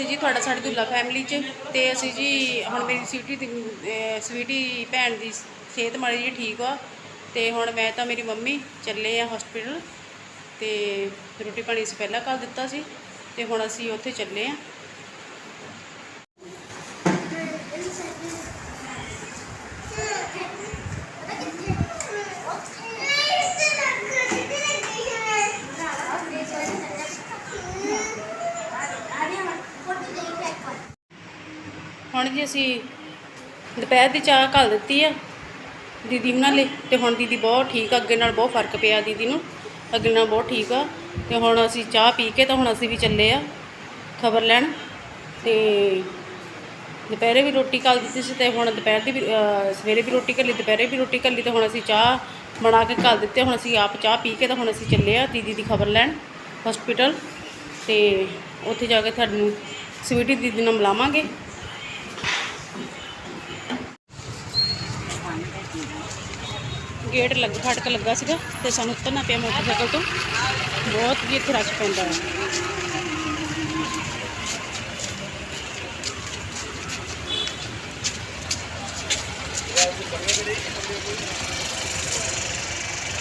ਤੇ ਜੀ ਤੁਹਾਡਾ ਸਾਡੀ ਦੁੱਲਾ ਫੈਮਿਲੀ 'ਚ ਤੇ ਅਸੀਂ ਜੀ ਹੁਣ ਮੇਰੀ ਸਵੀਟੀ ਦੀ, ਅਹ, ਸਵੀਟੀ ਭੈਣ ਦੀ ਸਿਹਤ ਮਾੜੀ ਜੀ ਠੀਕ ਆ ਤੇ ਹੁਣ ਮੈਂ ਤਾਂ ਮੇਰੀ ਮੰਮੀ ਚੱਲੇ ਆ ਹਸਪੀਟਲ ਤੇ ਰੋਟੀ ਪਾਣੀ ਅਸੀਂ ਪਹਿਲਾਂ ਕਰ ਦਿੱਤਾ ਸੀ ਤੇ ਹੁਣ ਅਸੀਂ ਉੱਥੇ ਚੱਲੇ ਆ। ਹੁਣ ਜੀ, ਅਸੀਂ ਦੁਪਹਿਰ ਦੀ ਚਾਹ ਘੱਲ ਦਿੱਤੀ ਆ ਦੀਦੀ ਉਹਨਾਂ ਲਈ ਤੇ ਹੁਣ ਦੀਦੀ ਬਹੁਤ ਠੀਕ ਆ, ਅੱਗੇ ਨਾਲ ਬਹੁਤ ਫ਼ਰਕ ਪਿਆ ਦੀਦੀ ਨੂੰ, ਅੱਗੇ ਨਾਲ ਬਹੁਤ ਠੀਕ ਆ ਤੇ ਹੁਣ ਅਸੀਂ ਚਾਹ ਪੀ ਕੇ ਤਾਂ ਹੁਣ ਅਸੀਂ ਵੀ ਚੱਲੇ ਆ ਖਬਰ ਲੈਣ ਤੇ ਦੁਪਹਿਰੇ ਵੀ ਰੋਟੀ ਘੱਲ ਦਿੱਤੀ ਸੀ ਤੇ ਹੁਣ ਦੁਪਹਿਰ ਦੀ ਵੀ ਸਵੇਰੇ ਵੀ ਰੋਟੀ ਘੱਲੀ, ਦੁਪਹਿਰੇ ਵੀ ਰੋਟੀ ਘੱਲੀ ਤੇ ਹੁਣ ਅਸੀਂ ਚਾਹ ਬਣਾ ਕੇ ਘੱਲ ਦਿੱਤੇ ਹੁਣ ਅਸੀਂ ਆਪ ਚਾਹ ਪੀ ਕੇ ਤਾਂ ਹੁਣ ਅਸੀਂ ਚੱਲੇ ਆ ਦੀਦੀ ਦੀ ਖਬਰ ਲੈਣ ਹਸਪੀਟਲ ਤੇ ਉੱਥੇ ਜਾ ਕੇ ਤੁਹਾਨੂੰ ਸਵੀਟੀ ਦੀਦੀ ਨਾਲ ਮਿਲਾਵਾਂਗੇ। ਗੇਟ ਲੱਗ ਫਾਟਕ ਲੱਗਾ ਸੀਗਾ ਤੇ ਸਾਨੂੰ ਉਤਰਨਾ ਪਿਆ ਮੋਟਰਸਾਈਕਲ ਤੋਂ। ਬਹੁਤ ਵੀ ਇੱਥੇ ਰਸ਼ ਪੈਂਦਾ ਹੈ।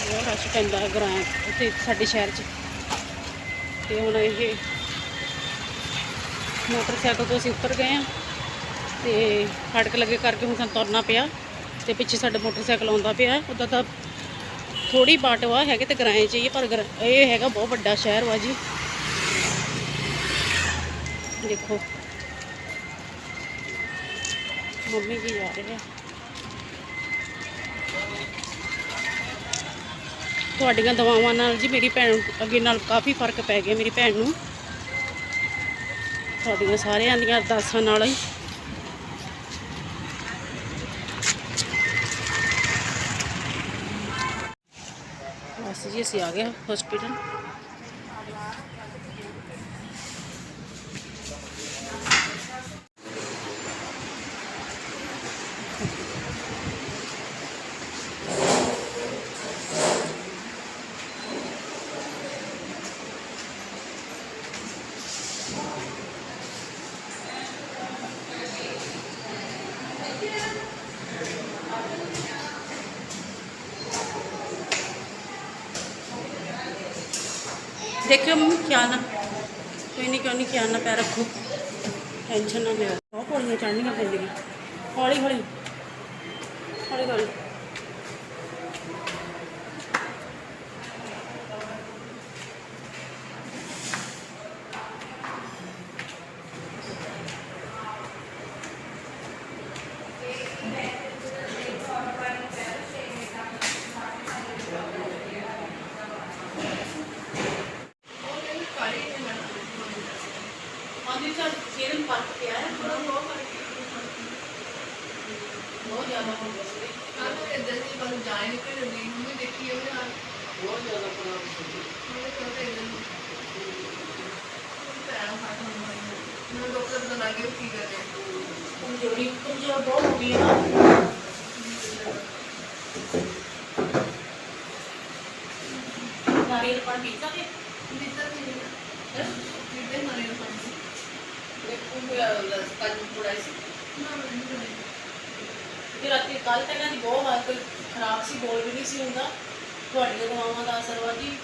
ਬਹੁਤ ਰਸ਼ ਪੈਂਦਾ ਹੈ ਗਰਾਂ ਉੱਥੇ, ਸਾਡੇ ਸ਼ਹਿਰ 'ਚ। ਤੇ ਹੁਣ ਇਹ ਮੋਟਰਸਾਈਕਲ ਤੋਂ ਅਸੀਂ ਉੱਤਰ ਗਏ ਆ ਤੇ ਫਾਟਕ ਲੱਗੇ ਕਰਕੇ ਹੁਣ ਸਾਨੂੰ ਤੁਰਨਾ ਪਿਆ। ਤੇ ਪਿੱਛੇ ਸਾਡਾ ਮੋਟਰਸਾਈਕਲ ਆਉਂਦਾ ਪਿਆ ਉਹਦਾ ਤਾਂ ਥੋੜੀ ਬਾਟ ਵਾ ਹੈਗੇ ਤੇ ਗਰਾਏ ਚ ਹੀ ਪਰ ਗਰ- ਇਹ ਹੈਗਾ ਬਹੁਤ ਵੱਡਾ ਸ਼ਹਿਰ ਵਾ ਜੀ। ਦੇਖੋ। ਮੰਮੀ ਜੀ ਜਾ ਰਹੇ ਆ ਤੁਹਾਡੀਆਂ ਦਵਾਵਾਂ ਨਾਲ ਜੀ ਮੇਰੀ ਭੈਣ ਅੱਗੇ ਨਾਲ ਕਾਫੀ ਫ਼ਰਕ ਪੈ ਗਿਆ ਮੇਰੀ ਭੈਣ ਨੂੰ। ਤੁਹਾਡੀਆਂ ਸਾਰਿਆਂ ਦੀਆਂ ਅਰਦਾਸਾਂ ਨਾਲ ਹੀ। बस ये से आ गया हॉस्पिटल। ਦੇਖਿਓ ਮੰਮੀ ਖਿਆਲ ਨਾਲ ਕੋਈ ਨਹੀਂ ਕਿਉਂ ਨਹੀਂ ਖਿਆਲ ਨਾਲ ਪੈ ਰੱਖੋ। ਟੈਨਸ਼ਨ ਨਾ ਲਿਓ। ਬਹੁਤ ਪੌੜੀਆਂ ਚੜ੍ਹਨੀਆਂ ਪੈਂਦੀਆਂ। ਹੌਲੀ ਹੌਲੀ ਹੌਲੀ ਹੌਲੀ ਹਾਂਜੀ ज़्यादा कंपल्सरी हाँ, तो आपके जैसे बस जाए फिर नहीं हमें देखिए ना बहुत ज़्यादा खराब मेरे छोटे तो एकदम डॉक्टर बना के ठीक कर रहे कमज़ोरी कमज़ोर बहुत हो गई है ना। नारियल पानी पीता है? पीता नहीं है। पीते नारियल पानी। देखो पूरा स्पंज पूरा ऐसे। ना नहीं ਤੇ ਰਾਤੀ ਕੱਲ ਤੱਕ ਇਹਨਾਂ ਦੀ ਬਹੁਤ ਹਾਲਤ ਖਰਾਬ ਸੀ ਬੋਲ ਵੀ ਨਹੀਂ ਸੀ ਹੁੰਦਾ। ਤੁਹਾਡੀਆਂ ਦਵਾਵਾਂ ਦਾ ਅਸਰ ਵਾ ਜੀ।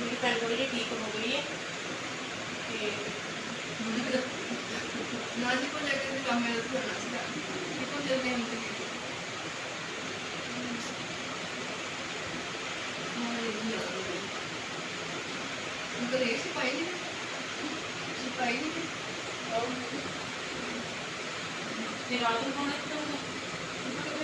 ਮੇਰੀ ਭੈਣ ਥੋੜੀ ਜਿਹੀ ਠੀਕ ਹੋ ਗਈ ਹੈ। ਤੇ ਤੇ ਰਾਤ ਨੂੰ ਕੌਣ ਇੱਥੇ ਉਹ ਸਾਹਮਣੇ ਗੱਲ ਤਾਂ ਕਹਿੰਦੀ ਕਿ ਉਹ ਕੁੜੀ ਨੂੰ। ਸਵੀਟ ਸੁੱਟੇ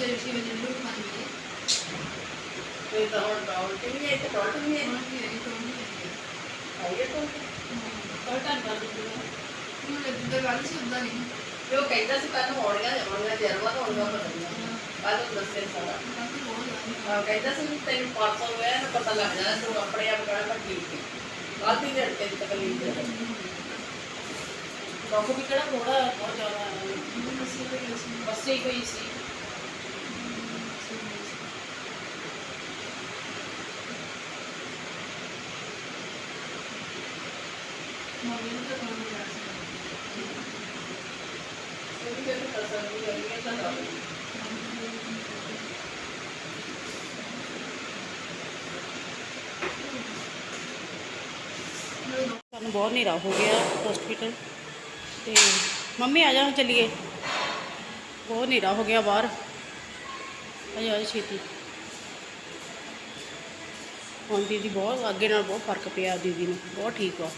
చేసి వెళ్ళిండు మంది ఇద్దరు కలిసి వద్దాని కైదాసు కానీ ఓడగా ఓడగా జరవాత ఓడగా వాళ్ళు కైదాసు तेरे पाँच सौ हुए ना पता लग जाए तो अपने आप गड़ा पर ठीक है बात ही करते हैं तकलीफ़ है डॉक्टर भी कड़ा थोड़ा बहुत ज़्यादा बस से कोई सी ਸਾਨੂੰ ਬਹੁਤ ਹਨੇਰਾ ਹੋ ਗਿਆ ਹਸਪੀਟਲ ਤੇ ਮੰਮੀ ਆ ਜਾ ਚੱਲੀਏ ਬਹੁਤ ਹਨੇਰਾ ਹੋ ਗਿਆ ਬਾਹਰ ਆ ਜਾ ਆ ਜਾ ਛੇਤੀ ਹੁਣ ਦੀਦੀ ਬਹੁਤ ਅੱਗੇ ਨਾਲ ਬਹੁਤ ਫਰਕ ਪਿਆ ਦੀਦੀ ਨੂੰ ਬਹੁਤ ਠੀਕ ਆ